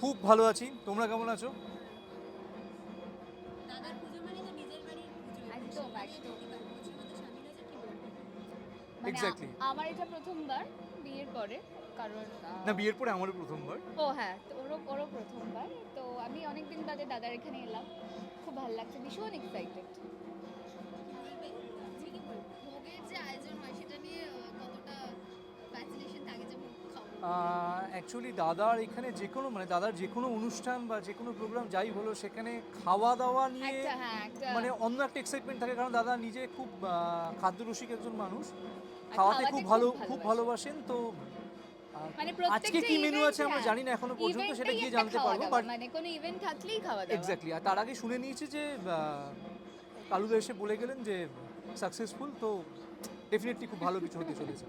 খুব ভালো আছি। তোমরা কেমন আছো? মানে বলব? মানে আমার এটা প্রথমবার বিয়ের পরে কারণ না বিয়ের পরে আমারও প্রথমবার। ও হ্যাঁ তো ওরও ওরও প্রথমবার। তো আমি অনেকদিন বাদে দাদার এখানে এলাম। খুব ভালো লাগছে ভীষণ এক্সাইটেড অ্যাকচুয়ালি দাদার এখানে যে কোনো মানে দাদার যে কোনো অনুষ্ঠান বা যে কোনো প্রোগ্রাম যাই হলো সেখানে খাওয়া দাওয়া নিয়ে হ্যাঁ মানে অন্য একটা এক্সাইটমেন্ট থাকে। কারণ দাদা নিজে খুব খাদ্যরসিক একজন মানুষ। খাওয়াতে খুব ভালো খুব ভালোবাসেন। তো মানে আজকে কি মেনু আছে আমরা হ্যাঁ, জানি না এখনও পর্যন্ত সেটা গিয়ে জানতে পারব বাট মানে কোনো ইভেন্ট থাকলেই খাওয়া দাওয়া এক্স্যাক্টলি আর তার আগে শুনে নিয়েছি যে কালুদা এসে বলে গেলেন যে সাকসেসফুল তো ডেফিনেটলি খুব ভালো কিছু হতে চলেছে।